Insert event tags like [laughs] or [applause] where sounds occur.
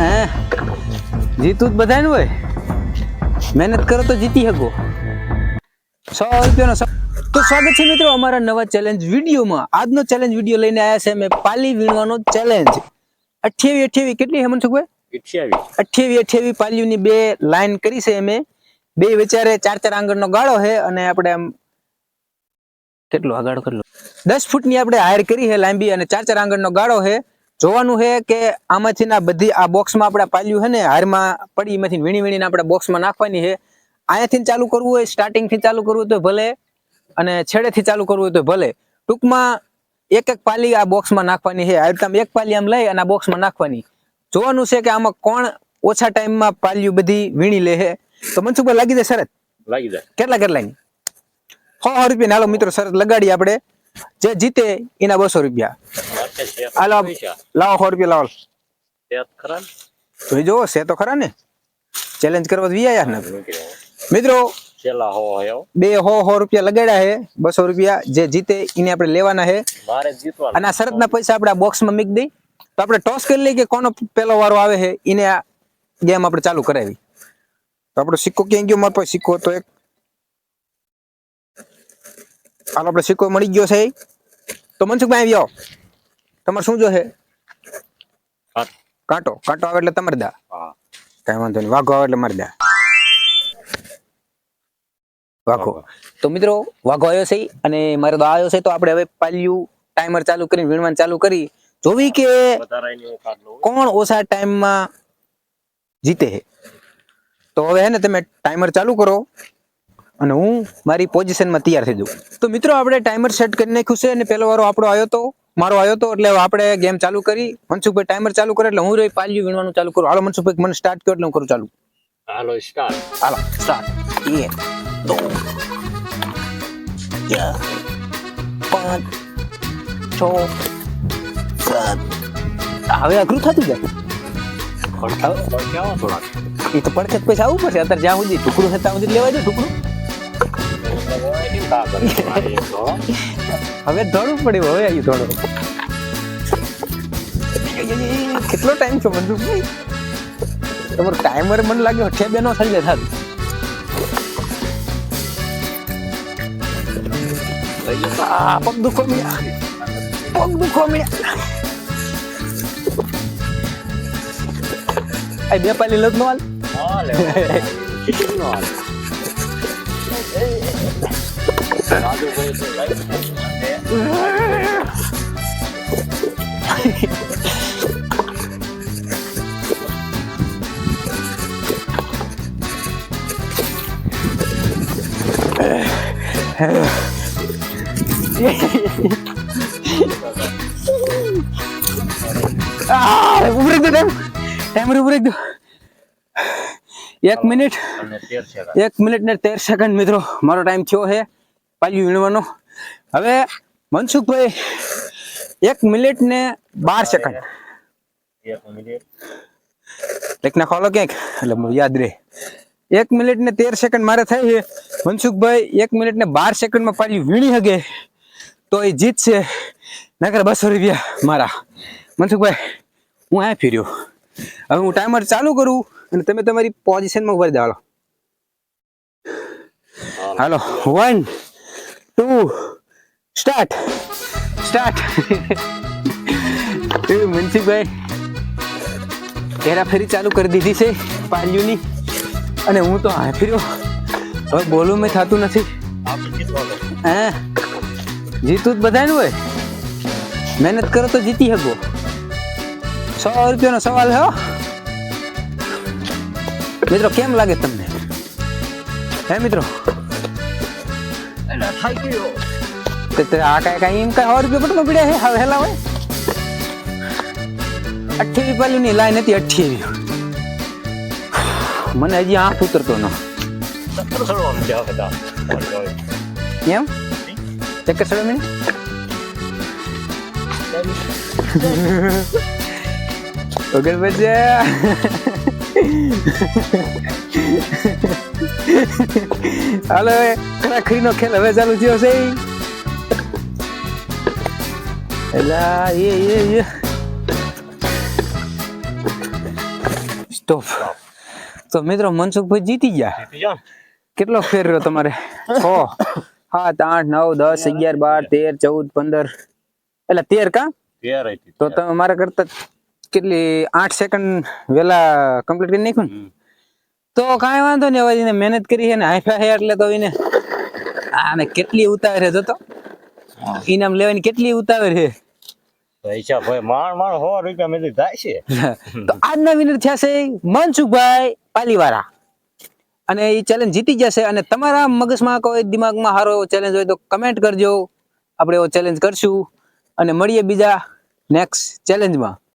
હે? જીતું બધાને હોય? મહેનત કરો તો જીતી શકો. સો રૂપિયાનો તો સ્વાગત છે મિત્રો અમારા નવા ચેલેન્જ વિડીયોમાં. આજનો ચેલેન્જ વીડિયો લઈને આવ્યા છે અમે પાલી વીણવાનો ચેલેન્જ અઠ્યાવી અઠ્યાવી કેટલી હેમંત સુખભાઈ અઠ્યાવી. અઠ્યાવી અઠ્યાવી પાલીઓની બે લાઈન કરી છે અમે. બે વિચારે ચાર ચાર આંગણનો ગાળો છે અને આપણે આમ કેટલો આ ગાળો કેટલો? દસ ફૂટની આપણે હાયર કરી છે લાંબી અને ચાર ચાર આંગણનો ગાળો છે. જોવાનું છે કે આમાંથી ના બધી આ બોક્સમાં આપણે પાલ્યું છે ને હારમાં પડી એમાંથી વીણી વીણીને આપણે બોક્સમાં નાખવાની છે. અહીંયાથી ચાલુ કરવું હોય સ્ટાર્ટિંગથી ચાલુ કરવું હોય તો ભલે અને છેડેથી ચાલુ કરવું હોય તો ભલે. ટૂંકમાં એક એક પાલી આ બોક્સમાં નાખવાની છે. આવી એક પાલી આમ લઈ અને આ બોક્સમાં નાખવાની. જોવાનું છે કે આમાં કોણ ઓછા ટાઈમમાં પાલ્યું બધી વીણી લે છે. તો મનસુખભાઈ લાગી જાય શરત? લાગી જાય. કેટલા કેટલાની સો સો રૂપિયા હાલો મિત્રો શરત લગાડી આપણે. જે જીતે એના બસો રૂપિયા. હાલો લાવો સો રૂપિયા લાવો. ને? જોઈ જો છે તો ખરા ને? ચેલેન્જ કરવા વી આયા ને? મિત્રો બે હો સો રૂપિયા લગાડ્યા હે બસો રૂપિયા. જે જીતે એને આપણે લેવાના હે અને આ શરતના પૈસા આપણે આ બોક્સમાં મૂકી દઈ તો આપણે ટોસ કરી લઈએ કે કોનો પેલો વારો આવે છે એને આ ગેમ આપણે ચાલુ કરાવી. આપણો સિક્કો ક્યાં ગયો? મારો પાસે સિક્કો તો એક. હાલ આપણે સિક્કો મળી ગયો છે. તો મનસુખભાઈ આવી આવો તમારે શું જોશે કાંટો. કાંટો. આવે એટલે તમારે દા. કઈ વાંધો નહીં. વાઘો આવે એટલે મારી દા. વાઘો. તો મિત્રો વાઘો આવ્યો છે અને મારે તો આવ્યો છે તો આપણે હવે પાલ્યું ટાઈમર ચાલુ કરીને વીણવાનું ચાલુ કરી. જોવી કે કોણ ઓછા ટાઈમમાં જીતે? છે તો હવે હે ને તમે ટાઈમર ચાલુ કરો અને હું મારી પોઝિશનમાં તૈયાર થઈ જાઉં. તો મિત્રો આપણે ટાઈમર સેટ કરી નાખ્યું છે અને પહેલો વારો આપણો આવ્યો તો મારો આવ્યો તો એટલે આપણે ગેમ ચાલુ કરી. મનસુખભાઈ ટાઈમર ચાલુ કરે એટલે હું રહી પાલ્યું વીણવાનું ચાલુ કરું. હાલો મનસુખભાઈ મને સ્ટાર્ટ કર્યો એટલે હું કરું ચાલુ. હાલો સ્ટાર્ટ હાલો સ્ટાર્ટ એક દો ચાર પાંચ છ સાત. હવે અઘરું થતું જાય? એ તો પડખે પછી પૈસા આવવું પડશે. અત્યારે જ્યાં સુધી ટુકડું છે ત્યાં સુધી લેવા દે ટુકડું હવે દોડવું પડ્યું હવે આવ્યું દોડો કેટલો ટાઈમ છો મનસુખભાઈ તમારો ટાઈમર મને લાગ્યો અઠે બે નો થઈ જાય આ પગ દુખો મળ્યા પગ દુખો મળ્યા આ બે પાલી લગ્ન હાલ રાજુભાઈ તો લાઈક આ ઉભરી દો ટાઈમ ટાઈમર ઉભરી દો. એક મિનિટ. એક મિનિટ ને તેર સેકન્ડ મિત્રો મારો ટાઈમ થયો છે. પાલ્યું વીણવાનો. હવે મનસુખભાઈ એક મિનિટ ને બાર સેકન્ડ. એક મિનિટ. એક ના ખોલો ક્યાંક? એટલે યાદ રહે. એક મિનિટ ને તેર સેકન્ડ મારે થાય છે. મનસુખભાઈ એક મિનિટ ને બાર સેકન્ડમાં પાલ્યું વીણી શકે તો એ જીતશે. નકર બસો રૂપિયા મારા. મનસુખભાઈ હું આ ફેર્યો? હવે હું ટાઈમર ચાલુ કરું અને તમે તમારી પોઝિશનમાં ઊભા રહી જાઓ હાલો. One two start start Mansukhbhai હેરાફેરી ચાલુ કરી દીધી છે પાંજુની. અને હું તો હા હવે બોલું મેં થતું નથી. હે? જીતું જ બધાનું હોય. મહેનત કરો તો જીતી શકો. સો રૂપિયાનો સવાલ હો મિત્રો કેમ લાગે તમને હે મિત્રો એટલે થઈ ગયો તે તે આ કાંઈ કાંઈ એમ કાંઈ સો રૂપિયા પટમાં પડ્યા છે હવે હેલા હોય અઠ્યાવી પાલીની લાઈન હતી અઠ્યાવી મને હજી આંખ ઉતરતો ન સત્તર સડવાનું છે હવે દા. એમ ચક્કર સડો મને વગર બચ્યા હાલો હવે ખરાખરીનો ખેલ હવે ચાલુ થયો છે. એલા એ એ એ સ્ટોપ તો મિત્રો મનસુખભાઈ જીતી ગયા. કેટલો ફેર રહ્યો તમારે? છ સાત આઠ નવ દસ અગિયાર બાર તેર ચૌદ પંદર. એટલે તેર કા? તો તેર. તમે મારા કરતા કેટલી આઠ સેકન્ડ વેલા કમ્પ્લીટ કરી નાખ્યું ને? તો કાંઈ વાંધો નહીં હવે એને મહેનત કરી છે ને હાઈફા છે એટલે તો એને આને કેટલી ઉતાવળ છે જોતો? ઇનામ લેવાની કેટલી ઉતાવળ છે? પૈસા ભાઈ માણ માણ સો રૂપિયા મેં થાય છે. [laughs] તો આજના વિનર થયા છે મનસુખભાઈ પાલીવાળા. અને એ ચેલેન્જ જીતી જશે અને તમારા મગજમાં કોઈ દિમાગમાં સારો એવો ચેલેન્જ હોય તો કમેન્ટ કરજો. આપણે એવો ચેલેન્જ કરશું. અને મળીએ બીજા નેક્સ્ટ ચેલેન્જમાં